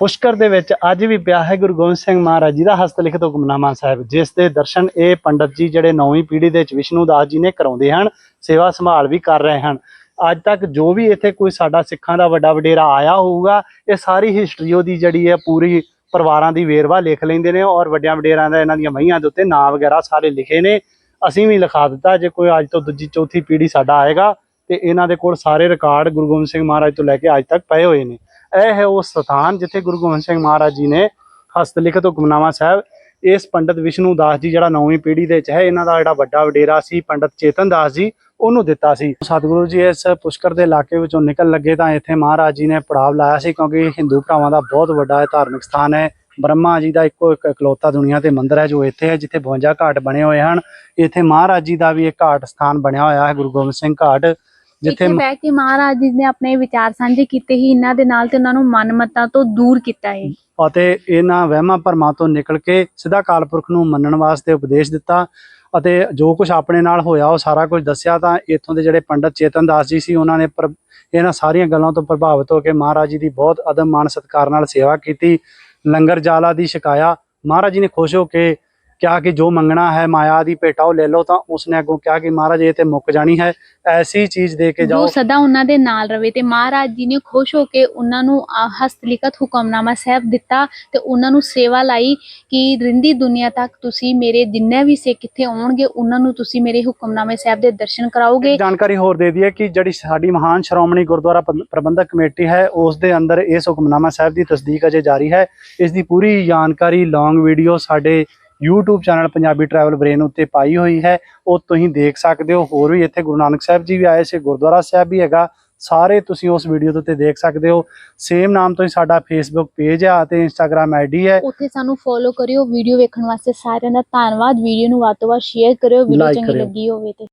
ਪੁਸ਼ਕਰ ਦੇ ਵਿੱਚ ਅੱਜ ਵੀ ਪਿਆ ਹੈ ਗੁਰੂ ਗੋਬਿੰਦ ਸਿੰਘ ਮਹਾਰਾਜ ਜੀ ਦਾ ਹਸਤਲਿਖਤ ਹੁਕਮਨਾਮਾ ਸਾਹਿਬ, ਜਿਸ ਦੇ ਦਰਸ਼ਨ ਇਹ ਪੰਡਤ ਜੀ ਜਿਹੜੇ ਨੌਵੀਂ ਪੀੜ੍ਹੀ ਦੇ ਵਿੱਚ ਵਿਸ਼ਨੂੰ ਦਾਸ ਜੀ ਨੇ ਕਰਾਉਂਦੇ ਹਨ, ਸੇਵਾ ਸੰਭਾਲ ਵੀ ਕਰ ਰਹੇ ਹਨ। ਅੱਜ ਤੱਕ ਜੋ ਵੀ ਇੱਥੇ ਕੋਈ ਸਾਡਾ ਸਿੱਖਾਂ ਦਾ ਵੱਡਾ ਵਡੇਰਾ ਆਇਆ ਹੋਊਗਾ, ਇਹ ਸਾਰੀ ਹਿਸਟਰੀ ਉਹਦੀ ਜਿਹੜੀ ਹੈ ਪੂਰੀ ਪਰਿਵਾਰਾਂ ਦੀ ਵੇਰਵਾ ਲਿਖ ਲੈਂਦੇ ਨੇ ਔਰ ਵੱਡਿਆਂ ਵਡੇਰਾਂ ਦਾ ਇਹਨਾਂ ਦੀਆਂ ਮਹੀਆਂ ਦੇ ਉੱਤੇ ਨਾਂ ਵਗੈਰਾ ਸਾਰੇ ਲਿਖੇ ਨੇ। ਅਸੀਂ ਵੀ ਲਿਖਾ ਦਿੱਤਾ, ਜੇ ਕੋਈ ਅੱਜ ਤੋਂ ਦੂਜੀ, ਚੌਥੀ ਪੀੜ੍ਹੀ ਸਾਡਾ ਆਏਗਾ ਤੇ ਇਹਨਾਂ ਦੇ ਕੋਲ ਸਾਰੇ ਰਿਕਾਰਡ ਗੁਰੂ ਗੋਬਿੰਦ ਸਿੰਘ ਮਹਾਰਾਜ ਤੋਂ ਲੈ ਕੇ ਅੱਜ ਤੱਕ ਪਏ ਹੋਏ ਨੇ। ਇਹ ਹੈ ਉਹ ਸਥਾਨ ਜਿੱਥੇ ਗੁਰੂ ਗੋਬਿੰਦ ਸਿੰਘ ਮਹਾਰਾਜ ਜੀ ਨੇ ਹਸਤਲਿਖਤ ਹੁਕਮਨਾਮਾ ਸਾਹਿਬ, ਇਸ ਪੰਡਤ ਵਿਸ਼ਨੂੰ ਦਾਸ ਜੀ ਜਿਹੜਾ ਨੌਵੀਂ ਪੀੜ੍ਹੀ ਦੇ ਵਿੱਚ ਹੈ, ਇਹਨਾਂ ਦਾ ਜਿਹੜਾ ਵੱਡਾ ਵਡੇਰਾ ਸੀ, ਪੰਡਤ ਚੇਤਨ ਦਾਸ ਜੀ, ਉਹਨੂੰ ਦਿੱਤਾ ਸੀ। ਸਤਿਗੁਰੂ ਜੀ ਇਸ ਪੁਸ਼ਕਰ ਦੇ ਇਲਾਕੇ ਵਿੱਚੋਂ ਨਿਕਲ ਲੱਗੇ ਤਾਂ ਇੱਥੇ ਮਹਾਰਾਜ ਜੀ ਨੇ ਪੜਾਵ ਲਾਇਆ ਸੀ ਕਿਉਂਕਿ ਹਿੰਦੂ ਭਰਾਵਾਂ ਦਾ ਬਹੁਤ ਵੱਡਾ ਇਹ ਧਾਰਮਿਕ ਸਥਾਨ ਹੈ। ਬ੍ਰਹਮਾ ਜੀ ਦਾ ਇੱਕੋ ਇੱਕ ਇਕਲੌਤਾ ਦੁਨੀਆ ਤੇ ਮੰਦਿਰ ਹੈ ਜੋ ਇੱਥੇ ਹੈ, ਜਿੱਥੇ 52 ਘਾਟ ਬਣੇ ਹੋਏ ਹਨ। ਇੱਥੇ ਮਹਾਰਾਜ ਜੀ ਦਾ ਵੀ ਇੱਕ ਘਾਟ ਸਥਾਨ ਬਣਿਆ ਹੋਇਆ ਹੈ, ਗੁਰੂ ਗੋਬਿੰਦ ਸਿੰਘ ਘਾਟ। ਜਿੱਥੇ ਬਹਿ ਕੇ ਮਹਾਰਾਜ ਜੀ ਨੇ ਆਪਣੇ ਵਿਚਾਰ ਸਾਂਝੇ ਕੀਤੇ ਹੀ ਇਹਨਾਂ ਦੇ ਨਾਲ ਤੇ ਉਹਨਾਂ ਨੂੰ ਮਨਮਤਾਂ ਤੋਂ ਦੂਰ ਕੀਤਾ ਹੈ ਅਤੇ ਇਹਨਾਂ ਵਹਿਮਾਂ ਭਰਮਾਂ ਤੋਂ ਨਿਕਲ ਕੇ ਸਿੱਧਾ ਕਾਲਪੁਰਖ ਨੂੰ ਮੰਨਣ ਵਾਸਤੇ ਉਪਦੇਸ਼ ਦਿੱਤਾ ਅਤੇ ਜੋ ਕੁਝ ਆਪਣੇ ਨਾਲ ਹੋਇਆ ਉਹ ਸਾਰਾ ਕੁਝ ਦੱਸਿਆ ਤਾਂ ਇੱਥੋਂ ਦੇ ਜਿਹੜੇ ਪੰਡਤ ਚੇਤਨ ਦਾਸ ਜੀ ਸੀ ਉਹਨਾਂ ਨੇ ਇਹਨਾਂ ਸਾਰੀਆਂ ਗੱਲਾਂ ਤੋਂ ਪ੍ਰਭਾਵਿਤ ਹੋ ਕੇ ਮਹਾਰਾਜ ਜੀ ਦੀ ਬਹੁਤ ਅਦਮ ਮਾਨ ਸਤਿਕਾਰ ਨਾਲ ਸੇਵਾ ਕੀਤੀ ਲੰਗਰ ਜਾਲਾ ਦੀ ਛਕਾਇਆ। ਮਹਾਰਾਜ ਜੀ ਨੇ ਖੁਸ਼ ਹੋ ਕੇ ਕਿਹਾ ਕਿ ਜੋ ਮੰਗਣਾ ਹੈ ਮਾਇਆ ਦੀ ਭੇਟਾ ਉਹ ਲੈ ਲਓ ਤਾਂ ਉਸਨੇ ਅੱਗੋਂ ਕਿਹਾ ਕਿ ਮਹਾਰਾਜ ਇਹ ਤੇ ਮੁੱਕ ਜਾਣੀ ਹੈ। ਐਸੀ ਚੀਜ਼ ਦੇ ਕੇ ਜੋ ਜਾਓ। ਸਦਾ ਉਹਨਾਂ ਦੇ ਨਾਲ ਰਵੇ ਤੇ ਮਹਾਰਾਜ ਜੀ ਨੇ ਖੁਸ਼ ਹੋ ਕੇ ਉਹਨਾਂ ਨੂੰ ਆ ਹਸਤ ਲਿਖਤ ਹੁਕਮਨਾਮਾ ਸਾਹਿਬ ਦਿੱਤਾ ਤੇ ਉਹਨਾਂ ਨੂੰ ਸੇਵਾ ਲਾਈ ਕਿ ਰਿੰਦੀ ਦੁਨੀਆ ਤੱਕ ਤੁਸੀਂ ਮੇਰੇ ਜਿੰਨੇ ਵੀ ਸਿੱਖ ਇੱਥੇ ਆਉਣਗੇ ਉਹਨਾਂ ਨੂੰ ਤੁਸੀਂ ਮੇਰੇ ਹੁਕਮਨਾਮੇ ਸਾਹਿਬ ਦੇ ਦਰਸ਼ਨ ਕਰਾਓਗੇ। ਜਾਣਕਾਰੀ ਹੋਰ ਦੇ ਦਈਏ ਕਿ ਜਿਹੜੀ ਸਾਡੀ ਮਹਾਨ ਸ਼੍ਰੋਮਣੀ ਗੁਰਦੁਆਰਾ ਪ੍ਰਬ- ਪ੍ਰਬੰਧਕ ਕਮੇਟੀ ਹੈ ਉਸ ਦੇ ਅੰਦਰ ਇਸ ਹੁਕਮਨਾਮਾ ਸਾਹਿਬ ਦੀ ਤਸਦੀਕ ਅਜੇ ਜਾਰੀ ਹੈ। ਇਸ ਦੀ ਪੂਰੀ ਜਾਣਕਾਰੀ ਲੌਂਗ ਵੀਡੀਓ ਸਾਡੇ YouTube channel Punjabi Travel Brain ਉੱਤੇ ਪਾਈ ਹੋਈ ਹੈ। ਉਹ ਤੁਸੀਂ ਦੇਖ ਸਕਦੇ ਹੋ। ਹੋਰ ਵੀ ਇੱਥੇ ਗੁਰੂ ਨਾਨਕ ਸਾਹਿਬ ਜੀ ਵੀ ਆਏ ਸੀ ਗੁਰਦੁਆਰਾ ਸਾਹਿਬ ਵੀ ਹੈਗਾ। ਸਾਰੇ ਤੁਸੀਂ ਉਸ ਵੀਡੀਓ ਦੇ ਉੱਤੇ ਦੇਖ ਸਕਦੇ ਹੋ। ਸੇਮ ਨਾਮ ਤੋਂ ਹੀ ਸਾਡਾ Facebook ਪੇਜ ਹੈ ਅਤੇ Instagram ਆਈਡੀ ਹੈ। ਉੱਥੇ ਸਾਨੂੰ ਫੋਲੋ ਕਰਿਓ। ਵੀਡੀਓ ਵੇਖਣ ਵਾਸਤੇ ਸਾਰਿਆਂ ਦਾ ਧੰਨਵਾਦ। ਵੀਡੀਓ ਨੂੰ ਵੱਧ ਤੋਂ ਵੱਧ ਸ਼ੇਅਰ ਕਰਿਓ। ਵੀਡੀਓ ਚੰਗੀ। ਲੱਗੀ ਹੋਵੇ ਤੇ।